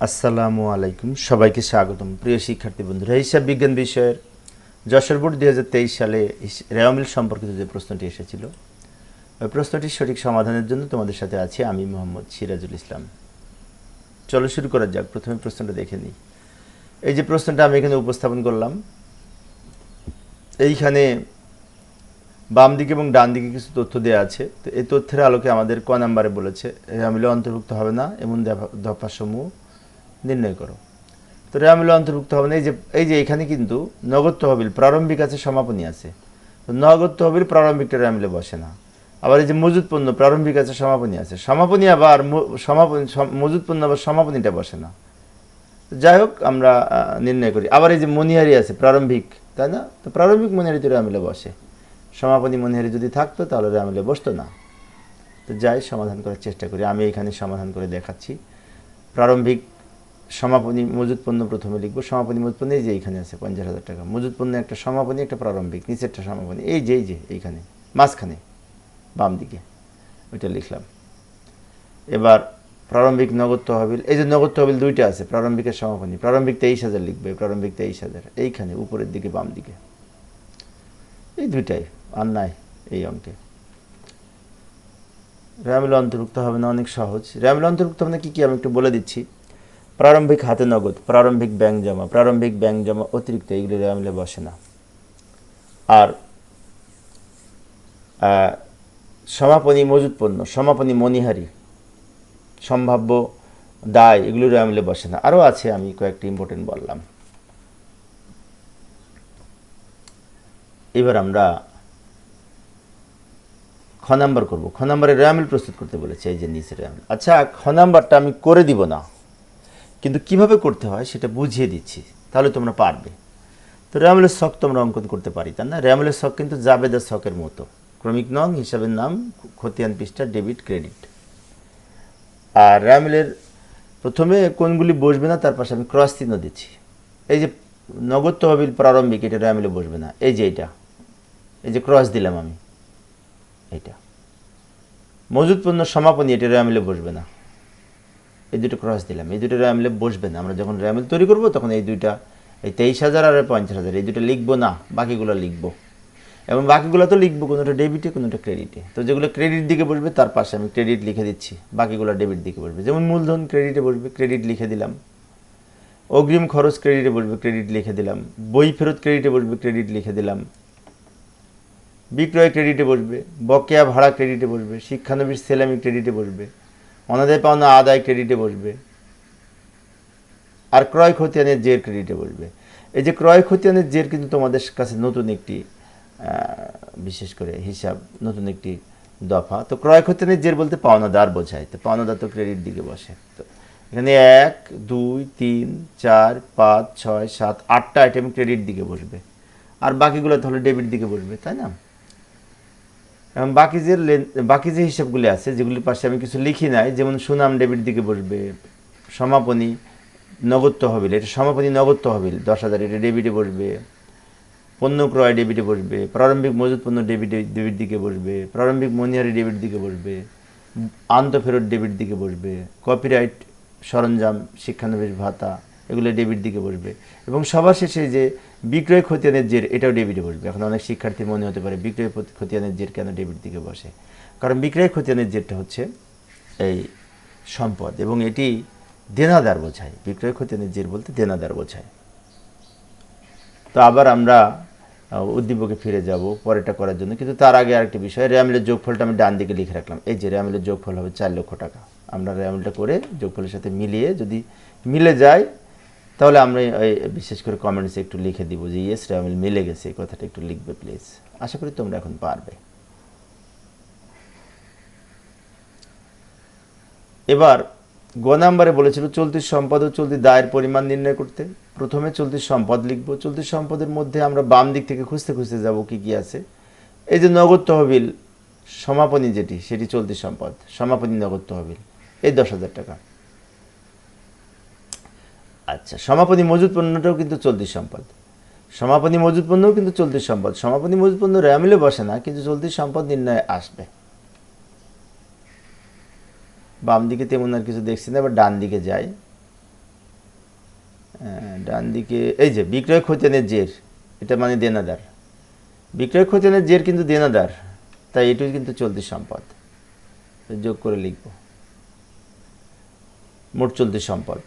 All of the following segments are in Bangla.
আসসালামু আলাইকুম। সবাইকে স্বাগতম। প্রিয় শিক্ষার্থী বন্ধুরা, হিসাব বিজ্ঞান বিষয়ের যশোর বোর্ড দুই হাজার তেইশ সালে রেওয়ামিল সম্পর্কিত যে প্রশ্নটি এসেছিল, ওই প্রশ্নটির সঠিক সমাধানের জন্য তোমাদের সাথে আছি আমি মোহাম্মদ সিরাজুল ইসলাম। চলো শুরু করা যাক। প্রথমে প্রশ্নটা দেখে নিই। এই যে প্রশ্নটা আমি এখানে উপস্থাপন করলাম, এইখানে বাম দিকে এবং ডান দিকে কিছু তথ্য দেওয়া আছে। তো এই তথ্যের আলোকে আমাদের ক নাম্বারে বলেছে রেয়ামিলে অন্তর্ভুক্ত হবে না, এমন দফা- দফাসমূহ। নির্ণয় করো। তো রেয়ামিলে অন্তর্ভুক্ত হবে না। এই যে এই যে এখানে কিন্তু নগদ তহবিল, প্রারম্ভিক আছে, সমাপনী আছে। তো নগদ তহবিল প্রারম্ভিকটা রেয়ামিলে বসে না। আবার এই যে মজুদ পণ্য, প্রারম্ভিক আছে, সমাপনী আছে। সমাপনী আবার সমাপনী, সম- মজুদ পণ্য আবার সমাপনীটা বসে না। যাই হোক, আমরা নির্ণয় করি। আবার এই যে মনিহারি আছে, প্রারম্ভিক, তাই না? তো প্রারম্ভিক মনিহারিতে রেয়ামিলে বসে। সমাপনী মনিহারি যদি থাকতো, তাহলে রেয়ামিলে বসতো না। তো যাই, সমাধান করার চেষ্টা করি। আমি এখানে সমাধান করে দেখাচ্ছি। প্রারম্ভিক সমাপনী মজুদ পণ্য প্রথমে লিখব। সমাপনী মজুদ পণ্য এই যে এইখানে আছে, পঞ্চাশ হাজার টাকা। মজুদ পণ্য একটা সমাপনী, একটা প্রারম্ভিক, নিচেরটা সমাপনী। এই যে এই যে, এইখানে, মাঝখানে, বাম দিকে, ওইটা লিখলাম। এবার প্রারম্ভিক নগদ তহবিল, এই যে নগদ তহবিল দুইটা আছে প্রারম্ভিকের সমাপনী। প্রারম্ভিক তেইশ হাজার লিখবে, প্রারম্ভিক তেইশ হাজার। এইখানে, উপরের দিকে, বাম দিকে। এই দুইটাই, আর নাই এই অঙ্কে। র্যামিল অন্তর্ভুক্ত হবে না, অনেক সহজ। র্যামিল অন্তর্ভুক্ত হবে না, কি কি? আমি একটু বলে দিচ্ছি। প্রারম্ভিক হাতে নগদ, প্রারম্ভিক ব্যাংক জমা, প্রারম্ভিক ব্যাংক জমা অতিরিক্ত এইগুলি র্যামিলে বসে না। আর সমাপনী মজুদ পণ্য, সমাপনী মণিহারি সম্ভাব্য দায়, এগুলো র্যামিলে বসে না। আরও আছে, আমি কয়েকটি ইম্পর্টেন্ট বললাম। এবার আমরা খ নাম্বার করব। খ নাম্বারে র্যামিল প্রস্তুত করতে বলেছে, এই যে নিচে র্যামিল আচ্ছা খ নাম্বারটা আমি করে দিব না। কিন্তু কীভাবে করতে হয় সেটা বুঝিয়ে দিচ্ছি, তাহলে তোমরা পারবে। তো র্যামিলের শখ তোমরা অঙ্কন করতে পারি, তাই না? র্যামিলের শখ কিন্তু জাবেদার শখের মতো। ক্রমিক নং, হিসাবের নাম, খতিয়ান পৃষ্ঠা, ডেবিট, ক্রেডিট। আর র্যামলের প্রথমে কোনগুলি বসবে না, তার পাশে আমি ক্রস চিহ্ন দিচ্ছি। এই যে নগদ তহবিল প্রারম্ভিক, এটা র্যামিলে বসবে না। এই যে এটা। এই যে ক্রস দিলাম আমি। এটা মজুদ পণ্য সমাপনী, এটা র্যামিলে বসবে না। এই দুটো ক্রস দিলাম। এই দুটো র্যামিলে বসবে না। আমরা যখন র্যামিল তৈরি করব, তখন এই দুইটা, এই তেইশ হাজার আর পঞ্চাশ হাজার, এই দুটো লিখব না, বাকিগুলো লিখব। এবং বাকিগুলো তো লিখব, কোনোটা ডেবিটে কোনোটা ক্রেডিটে তো যেগুলো ক্রেডিট দিকে বসবে, তার পাশে আমি ক্রেডিট লিখে দিচ্ছি। বাকিগুলো ডেবিট দিকে বসবে। যেমন মূলধন ক্রেডিটে বসবে ক্রেডিট লিখে দিলাম। অগ্রিম খরচ ক্রেডিটে বসবে ক্রেডিট লিখে দিলাম। বই ফেরত ক্রেডিটে বসবে ক্রেডিট লিখে দিলাম। বিক্রয় ক্রেডিটে বসবে। বকেয়া ভাড়া ক্রেডিটে বসবে। শিক্ষানবিশ সেলামি ক্রেডিটে বসবে। অনাদায় পাওনা আদায় ক্রেডিটে বসবে। আর ক্রয় খতিয়ানের জের ক্রেডিটে বসবে। এই যে ক্রয় খতিয়ানের জের কিন্তু তোমাদের কাছে নতুন একটি বিশেষ করে হিসাব, নতুন একটি দফা। তো ক্রয় খতিয়ানের জের বলতে পাওনাদার বোঝায়। তো পাওনাদার তো ক্রেডিট দিকে বসে। তো এখানে এক, দুই, তিন, চার, পাঁচ, ছয়, সাত, আটটা আইটেম ক্রেডিট দিকে বসবে। আর বাকিগুলো তাহলে ডেবিট দিকে বসবে, তাই না? এবং বাকি যে বাকি যে হিসাবগুলি আছে, যেগুলির পাশে আমি কিছু লিখি নাই, যেমন সুনাম ডেবিট দিকে বসবে, সমাপনী নগদ তহবিল, এটা সমাপনী নগদ তহবিল, দশ হাজার, এটা ডেবিটে বসবে, পণ্য ক্রয় ডেবিটে বসবে, প্রারম্ভিক মজুদ পণ্য ডেবিটে, ডেবিট দিকে বসবে, প্রারম্ভিক মনিহারি ডেবিট দিকে বসবে, আন্ত ফেরত ডেবিট দিকে বসবে, কপিরাইট সরঞ্জাম, শিক্ষানবিশ ভাতা এগুলো ডেবিট দিকে বসবে। এবং সবার শেষে যে বিক্রয় খতিয়ানের জের, এটাও ডেবিটে বসবে। এখন অনেক শিক্ষার্থী মনে হতে পারে বিক্রয় খতিয়ানের জের কেন ডেবিট দিকে বসে? কারণ বিক্রয় খতিয়ানের জেরটা হচ্ছে এই সম্পদ, এবং এটি দেনাদার বোঝায়। বিক্রয় খতিয়ানের জের বলতে দেনাদার বোঝায়। তো আবার আমরা উদ্দীপকে ফিরে যাব পরেরটা করার জন্য। কিন্তু তার আগে আরেকটি বিষয়, র্যামিলের যোগফলটা আমি ডান দিকে লিখে রাখলাম। এই যে র্যামিলের যোগফল হবে চার লক্ষ টাকা। আমরা র্যামিলটা করে যোগফলের সাথে মিলিয়ে যদি মিলে যায় তাহলে আমরা বিশেষ করে কমেন্টসে একটু লিখে দিব যে ইয়েস র্যামিল মিলে গেছে। এই কথাটা একটু লিখবে প্লিজ আশা করি তোমরা এখন পারবে। এবার, গ নাম্বারে বলেছিল, চলতি সম্পদ ও চলতি দায়ের পরিমাণ নির্ণয় করতে। প্রথমে চলতি সম্পদ লিখব। চলতি সম্পদের মধ্যে আমরা বাম দিক থেকে খুঁজতে খুঁজতে যাব কি কি আছে। এই যে নগদ তহবিল সমাপনী যেটি, সেটি চলতি সম্পদ। সমাপনী নগদ তহবিল। এই দশ হাজার টাকা। আচ্ছা সমাপনী মজুদ পণ্যটাও কিন্তু চলতি সম্পদ। সমাপনী মজুদ পণ্যও কিন্তু চলতি সম্পদ। সমাপনী মজুদ পণ্য র্যামিলে বসে না, কিন্তু চলতি সম্পদ নির্ণয়ে আসবে। বাম দিকে তেমন আর কিছু দেখছি না, এবার ডান দিকে যাই। ডান দিকে, এই যে, বিক্রয় খতিয়ানের জের, এটা মানে দেনাদার। বিক্রয় খতিয়ানের জের কিন্তু দেনাদার, তাই এটুকু কিন্তু চলতি সম্পদ। যোগ করে লিখব। মোট চলতি সম্পদ।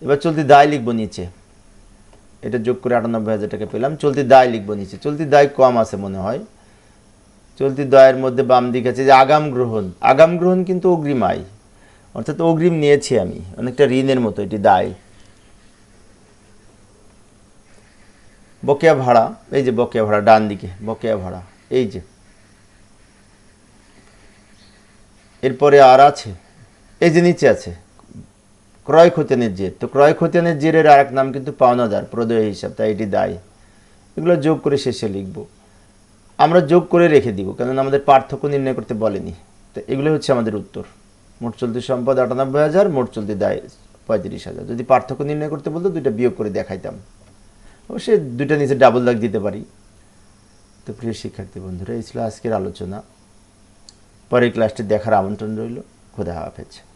এবার চলতি দায় লিখব নিচে। এটা যোগ করে আটানব্বই হাজার টাকা পেলাম। চলতি দায় লিখব নিচে। চলতি দায় কম আছে মনে হয়। চলতি দায়ের মধ্যে বাম দিক আছে যে আগাম গ্রহণ। আগাম গ্রহণ কিন্তু অগ্রিম আয়। অর্থাৎ অগ্রিম নিয়েছি আমি। অনেকটা ঋণের মতো এটি দায়। বকেয়া ভাড়া। এই যে বকেয়া ভাড়া, ডান দিকে। বকেয়া ভাড়া। এই যে। এরপরে আর আছে। এই যে নিচে আছে। ক্রয় খতিয়ানের জের। তো ক্রয় খতিয়ানের জেরের আর এক নাম কিন্তু পাওনাদার, প্রদেয় হিসাব, তাই এটি দায়। এগুলো যোগ করে শেষে লিখব। আমরা যোগ করে রেখে দিব, কেননা আমাদের পার্থক্য নির্ণয় করতে বলেনি। তো এগুলো হচ্ছে আমাদের উত্তর। মোট চলতি সম্পদ আটানব্বই হাজার, মোট চলতি দায় পঁয়ত্রিশ হাজার। যদি পার্থক্য নির্ণয় করতে বলতো, দুইটা বিয়োগ করে দেখাইতাম। অবশ্যই দুইটা নিচে ডাবল দাগ দিতে পারি। তো প্রিয় শিক্ষার্থী বন্ধুরা, এই ছিল আজকের আলোচনা। পরের ক্লাসটি দেখার আমন্ত্রণ রইল। খোদা হাফেজ।